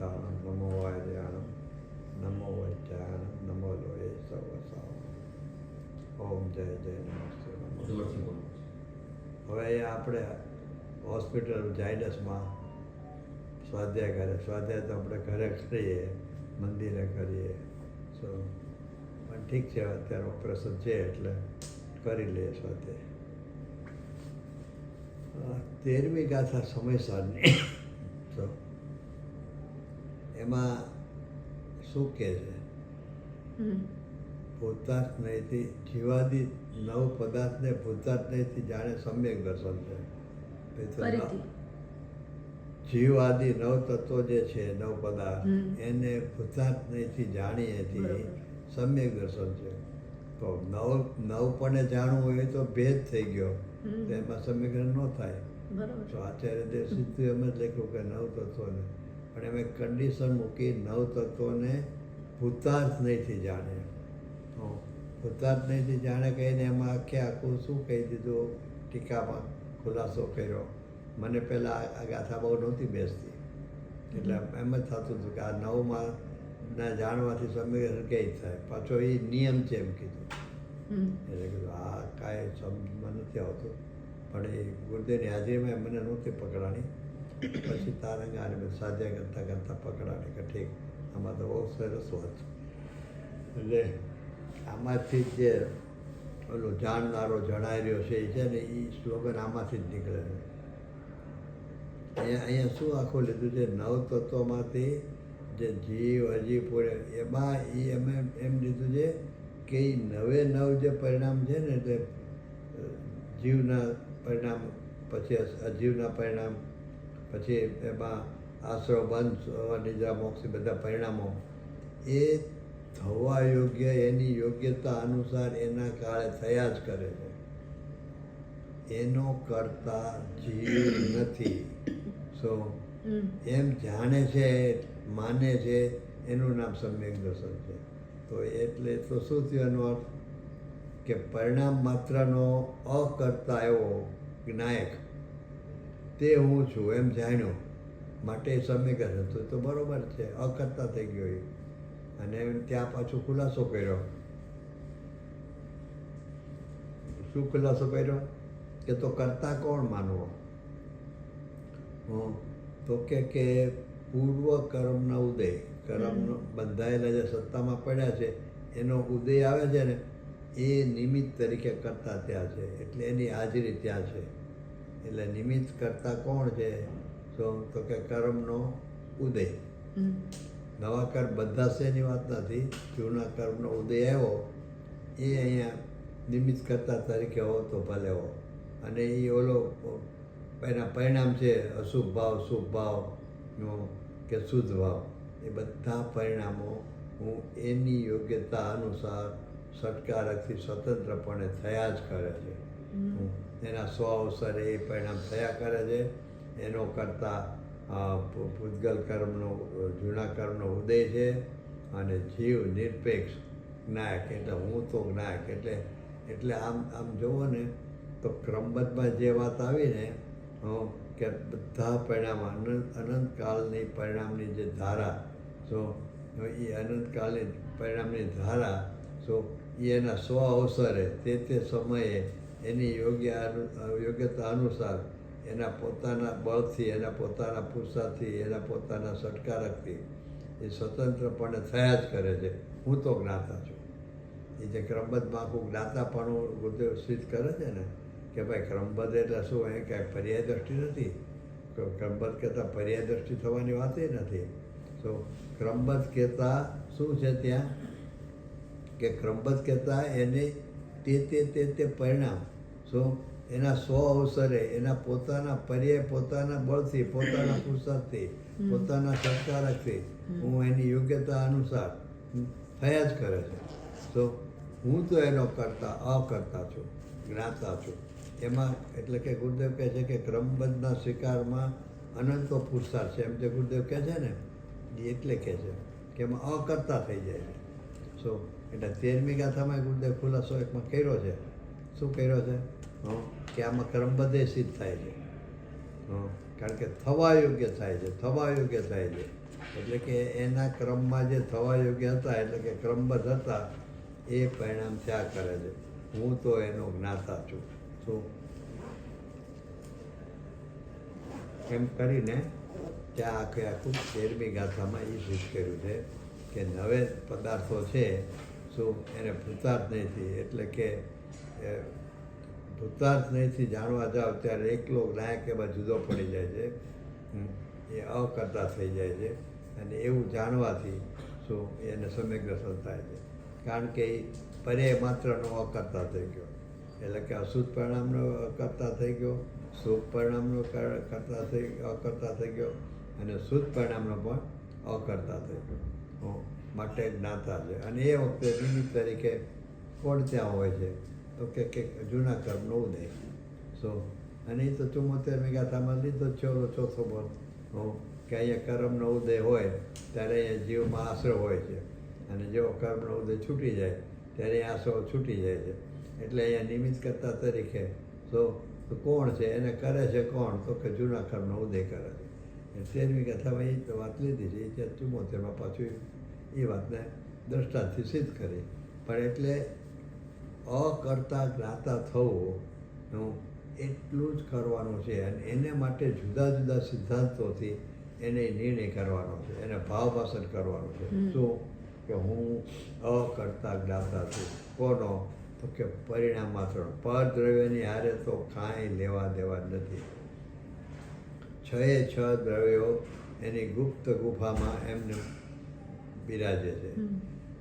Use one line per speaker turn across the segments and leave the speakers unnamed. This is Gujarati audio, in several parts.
અનંતાણમ નમો વાર્યાણમ નમો વૈચાણમ નમો લોહે સર્વસાવ ઓમ જય જય નમસ્તે હવે અહીંયા આપણે હોસ્પિટલ જાયડસમાં સ્વાધ્યાય કરે. સ્વાધ્યાય તો આપણે ઘરે કરીએ મંદિરે કરીએ. સો પણ ઠીક છે અત્યારે ઓપરેશન છે એટલે કરી લઈએ સ્વાધ્યાય. તેરમી ગાથા સમયસરની. તો એમાં શું કહે છે? નહીંથી જીવાદી નવ પદાર્થને નહીંથી જાણે સમ્યક દર્શન છે. જીવ આદિ નવ તત્વો જે છે નવ પદાર્થ એને નહીંથી જાણીએથી
બરોબર.
સમ્યક દર્શન છે. તો નવ નવપણે જાણવું હોય તો ભેદ થઈ ગયો. તો એમાં સમીકરણ ન થાય. તો આચાર્ય દેવ સિદ્ધુ એમ જ લખ્યું કે નવ તત્વોને પણ એમાં કન્ડિશન મૂકી નવ તત્વોને ભૂતાર્થ નહીંથી જાણે. ભૂતાર્થ નહીંથી જાણે કહીને એમાં આખે આખું શું કહી દીધું? ટીકામાં ખુલાસો કર્યો. મને પહેલાં આ ગાથા બહુ નહોતી બેસતી. એટલે એમ જ થતું હતું કે આ નવમાં ના જાણવાથી સમીકરણ કઈ થાય. પાછો એ નિયમ છે એમ કીધું. એટલે કીધું આ કાંઈ સમજમાં નથી આવતું. પણ એ ગુરુદેવની હાજરીમાં મને નહોતી પકડાણી. પછી તારંગ આને સાધ્યા કરતાં કરતાં પકડાણી કે આમાં તો બહુ સરસ વાત એટલે આમાંથી જ જે ઓલો જાણનારો જણાઈ રહ્યો છે એ છે ને એ સ્લોગન આમાંથી જ નીકળે છે. અહીંયા અહીંયા શું આખું લીધું છે? નવ તત્વોમાંથી જે જીવ, અજીવ, પૂરે, એમાં એ અમે એમ લીધું છે કે એ નવે, નવ જે પરિણામ છે ને, તે જીવના પરિણામ, પછી અજીવના પરિણામ પછી એમાં આશરો બંધ નિદ્રા મોક્ષ બધા પરિણામો. એ થવા યોગ્ય, એની યોગ્યતા અનુસાર એના કાળે થયા જ કરે છે. એનો કરતા જીવ નથી. સો એમ જાણે છે, માને છે, એનું નામ સમ્યક દર્શન છે. તો એટલે તો શું થયું એનો અર્થ? કે પરિણામ માત્રનો અકર્તા એવો જ્ઞાયક તે હું છું એમ જાણ્યું. માટે સમ્યક દર્શન તો તો બરોબર છે. અકર્તા થઈ ગયો એ. અને ત્યાં પાછો ખુલાસો કર્યો. શું ખુલાસો કર્યો? કે તો કરતા કોણ માનવો? હં, તો કે કે પૂર્વ કર્મનો ઉદય. કર્મનો બંધાયેલા જે સત્તામાં પડ્યા છે એનો ઉદય આવે છે ને એ નિમિત્ત તરીકે કરતા ત્યાં છે. એટલે એની હાજરી ત્યાં છે. એટલે નિમિત્ત કરતા કોણ છે? તો તો કે કર્મનો ઉદય. નવા કર્મ બધા છે એની વાત નથી? જૂના કર્મનો ઉદય આવ્યો એ અહીંયા નિમિત્ત કરતા તરીકે હો તો ભલે હો અને એ ઓલો એના પરિણામ છે અશુભ ભાવ શુભ ભાવનો કે શુદ્ધ ભાવ. એ બધા પરિણામો હું એની યોગ્યતા અનુસાર સટકારકથી સ્વતંત્રપણે થયા જ કરે છે. હું એના સ્વ અવસરે એ પરિણામ થયા કરે છે. એનો કરતાં પૂતગલ કર્મનો જૂના કર્મનો ઉદય છે અને જીવ નિરપેક્ષ જ્ઞાયક એટલે હું તો જ્ઞાયક એટલે એટલે આમ આમ જુઓ ને તો ક્રમબદ્ધમાં જે વાત આવી ને કે બધા પરિણામ અનંત અનંતકાળની પરિણામની જે ધારા, સો એ અનંતકાળની પરિણામની ધારા, સો એના સ્વ અવસરે તે તે સમયે એની યોગ્ય યોગ્યતા અનુસાર એના પોતાના બળથી, એના પોતાના પુરસાથી, એના પોતાના સટકારકથી એ સ્વતંત્રપણે થયા જ કરે છે. હું તો જ્ઞાતા છું. એ જે ક્રમબદ્ધમાં આખું જ્ઞાતાપણું ગુરુદેવ સિદ્ધ કરે છે ને, કે ભાઈ ક્રમબદ્ધ એટલે શું? અહીં કાંઈ પર્યાય દ્રષ્ટિ નથી. ક્રમબદ્ધ કહેતા પર્યાય દ્રષ્ટિ થવાની વાત એ નથી. તો ક્રમબદ્ધ કહેતા શું છે ત્યાં? કે ક્રમબદ્ધ કહેતા એને તે તે તે તે પરિણામ શું એના સ્વ અવસરે એના પોતાના પર્યાય પોતાના બળથી પોતાના
પુરસાદથી
પોતાના સત્કારકથી હું એની યોગ્યતા અનુસાર થયા જ કરે છે. તો હું તો એનો કરતા અકર્તા છું જ્ઞાતા છું. એમાં એટલે કે ગુરુદેવ કહે છે કે ક્રમબદ્ધના સ્વીકારમાં અનંતો પુરુષાર્થ છે. એમ જે ગુરુદેવ કહે છે ને એ એટલે કહે છે કે એમાં અકર્તા થઈ જાય છે. સો એટલે તેરમી ગાથામાં ગુરુદેવ ખુલાસો એકમાં કર્યો છે. શું કર્યો છે? કે આમાં ક્રમબદ્ધે સિદ્ધ થાય છે. કારણ કે થવા યોગ્ય થાય છે, થવા યોગ્ય થાય છે. એટલે કે એના ક્રમમાં જે થવા યોગ્ય હતા, એટલે કે ક્રમબદ્ધ હતા, એ પરિણામ થયા કરે છે. હું તો એનો જ્ઞાતા છું. શું? એમ કરીને ત્યાં આખે આખું તેરમી ગાથામાં એ સિદ્ધ કર્યું છે કે નવે પદાર્થો છે, શું? એને ભૂતાર્થ નહીંથી એટલે કે ભૂતાર્થ નહીંથી જાણવા જાઓ ત્યારે એકલો નાયક એમાં જુદો પડી જાય છે. એ અકર્તા થઈ જાય છે. અને એવું જાણવાથી શું એને દર્શન થાય છે. કારણ કે એ પર્યાય માત્રનો અકર્તા થઈ ગયો. એટલે કે અશુદ્ધ પરિણામનો અકર્તા થઈ ગયો, શુભ પરિણામનો કરતા થઈ, અકર્તા થઈ ગયો અને શુદ્ધ પરિણામનો પણ અકર્તા થઈ ગયો. માટે જ્ઞાતા છે. અને એ વખતે નિમિત્ત તરીકે કોણ ત્યાં હોય છે? તો કે કે જૂના કર્મનો ઉદય સો અને એ તો ચુમ્મોતેરમી ગાથામાં લીધો ચોરો ચોથો બોલ કે અહીંયા કર્મનો ઉદય હોય, ત્યારે અહીંયા જીવમાં આશરો હોય છે. અને જેવો કર્મનો ઉદય છૂટી જાય, ત્યારે આશરો છૂટી જાય છે. એટલે અહીંયા નિમિત્ત કરતા તરીકે તો તો કોણ છે, એને કરે છે કોણ? તો કે જૂના કર્મનો ઉદય કરે છે. તેરમી કથામાં એ તો વાત લીધી છે એ ત્યાં ચુમ્મોતેરમાં પાછું એ વાતને દ્રષ્ટાથી સિદ્ધ કરી. પણ એટલે અકર્તા જ્ઞાતા થવું નું એટલું જ કરવાનું છે અને એને માટે જુદા જુદા સિદ્ધાંતોથી એને નિર્ણય કરવાનો છે એને ભાવભાષણ કરવાનું છે. શું? કે હું અકર્તા જ્ઞાતા છું. કોનો? તો કે પરિણામ માત્ર પરદ્રવ્યની હારે તો કાંઈ લેવા દેવા નથી. છ એ છ દ્રવ્યો એની ગુપ્ત ગુફામાં એમને બિરાજે છે.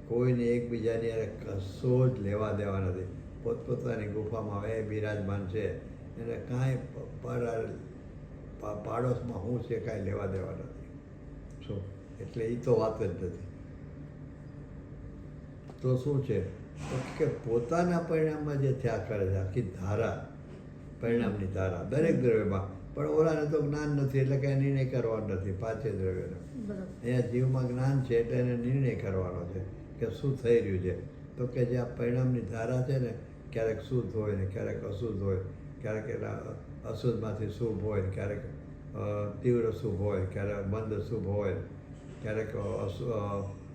કોઈને એકબીજાની અરે કશો જ લેવા દેવા નથી. પોતપોતાની ગુફામાં હવે બિરાજમાન છે. એને કાંઈ પર પાડોશમાં શું છે કાંઈ લેવા દેવા નથી. શું? એટલે એ તો વાત જ નથી. તો શું છે? કે પોતાના પરિણામમાં જે થયા કરે છે આખી ધારા પરિણામની ધારા દરેક દ્રવ્યમાં. પણ ઓલાને તો જ્ઞાન નથી એટલે કાંઈ નિર્ણય કરવાનો નથી પાંચે દ્રવ્યનો. અહીંયા જીવમાં જ્ઞાન છે એટલે એને નિર્ણય કરવાનો છે. કે શું થઈ રહ્યું છે? તો કે જે આ પરિણામની ધારા છે ને, ક્યારેક શુદ્ધ હોય ને ક્યારેક અશુદ્ધ હોય, ક્યારેક એના અશુદ્ધમાંથી શુભ હોય ક્યારેક તીવ્ર શુભ હોય, ક્યારેક મંદ શુભ હોય, ક્યારેક અશુ-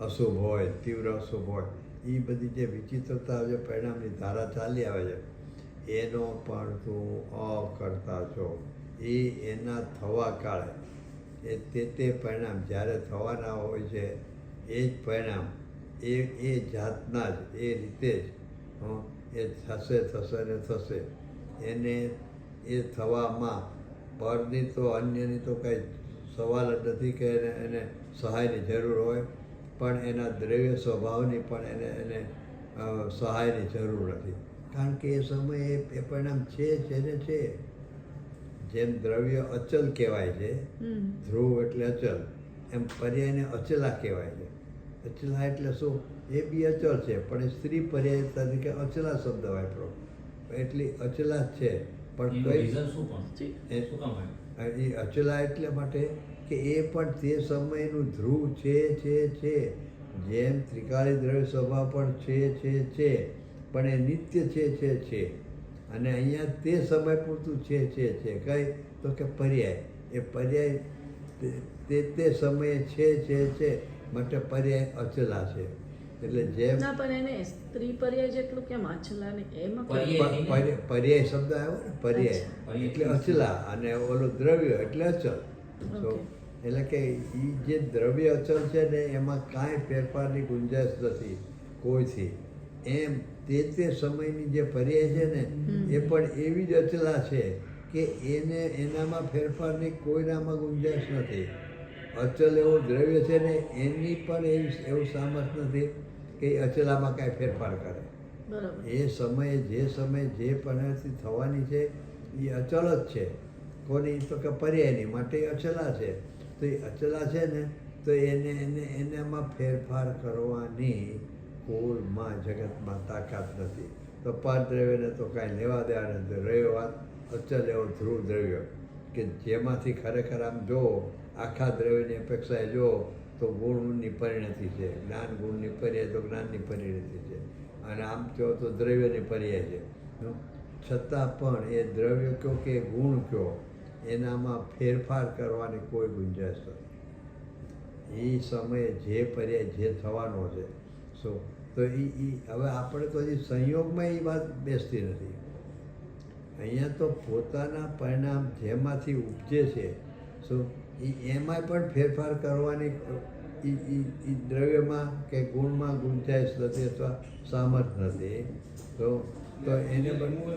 અશુભ હોય, તીવ્ર અશુભ હોય એ બધી જે વિચિત્રતા જે પરિણામની ધારા ચાલી આવે છે, એનો પણ તું અકર્તા છો. એ એના થવા કાળે, એ તે તે પરિણામ જ્યારે થવાના હોય છે, એ જ પરિણામ એ એ જાતના જ એ રીતે જ હં, એ થશે થશે ને થશે. એને એ થવામાં પરની તો અન્યની તો કાંઈ સવાલ જ નથી કે એને એને સહાયની જરૂર હોય પણ એના દ્રવ્ય સ્વભાવની પણ એને એને સહાયની જરૂર નથી. કારણ કે એ સમયે એ પરિણામ છે છે ને છે. જેમ દ્રવ્ય અચલ કહેવાય છે ધ્રુવ એટલે અચલ એમ પર્યાયને અચલા કહેવાય છે. અચલા એટલે શું? એ બી અચલ છે પણ એ સ્ત્રી પર્યાય તરીકે અચલા શબ્દ વાપરો. એટલી અચલા જ છે પણ કઈ. એ- અચલા એટલે માટે કે એ પણ તે સમયનું ધ્રુવ છે છે છે. જેમ ત્રિકાળી દ્રવ્ય સ્વભાવ પણ છે છે છે પણ એ નિત્ય છે છે છે. અને અહીંયા તે સમય પૂરતું છે છે છે. કઈ? તો કે પર્યાય. એ પર્યાય તે- તે તે સમયે છે છે છે. માટે પર્યાય અચલા છે. એટલે જેમ
ના પણ એને સ્ત્રી પર્યાય જેટલું કેમ અચલા ને એમાં
પર્યાય.
શબ્દ આવ્યો ને પર્યાય. એટલે અચલા અને ઓલું દ્રવ્ય એટલે અચલ. તો એટલે કે એ જે દ્રવ્ય અચલ છે ને એમાં કાંઈ ફેરફારની ગુંજાઈશ નથી કોઈથી. એમ તે તે સમયની જે પર્યાય છે ને એ પણ એવી જ અચલા છે કે એને એનામાં ફેરફારની કોઈનામાં ગુંજાઈશ નથી. અચલ એવું દ્રવ્ય છે ને એની પણ એવી એવું સામર્થ્ય નથી કે એ અચલામાં કાંઈ ફેરફાર કરે. એ સમયે જે સમયે જે પરિણતિ થવાની છે એ અચલ જ છે. કોની તો કે પર્યાયની માટે અચલા છે. તો એ અચલા છે ને તો એને એને એનામાં ફેરફાર કરવાની કોઈમાં જગતમાં તાકાત નથી. તો પારદ્રવ્યને તો કાંઈ લેવા દેવા નથી. રહ્યો વાત અચલ એવો ધ્રુવ દ્રવ્ય કે જેમાંથી ખરેખર આમ જો આખા દ્રવ્યની અપેક્ષાએ જો તો ગુણની પરિણતિ છે. જ્ઞાન ગુણની પર્યાય તો જ્ઞાનની પરિણતિ છે. અને આમ કહો તો દ્રવ્યની પર્યાય છે. છતાં પણ એ દ્રવ્ય કયો કે ગુણ કયો, એનામાં ફેરફાર કરવાની કોઈ ગુંજાઈશ નથી. એ સમયે જે પર્યાય જે થવાનો છે. શું તો એ એ હવે આપણે તો હજી સંયોગમાં એ વાત બેસતી નથી. અહીંયા તો પોતાના પરિણામ જેમાંથી ઉપજે છે. શું એમાં પણ ફેરફાર કરવાની એ દ્રવ્યમાં કે ગુણમાં ગુંજાઈશ નથી અથવા સામર્થ નથી. તો તો એને બનવું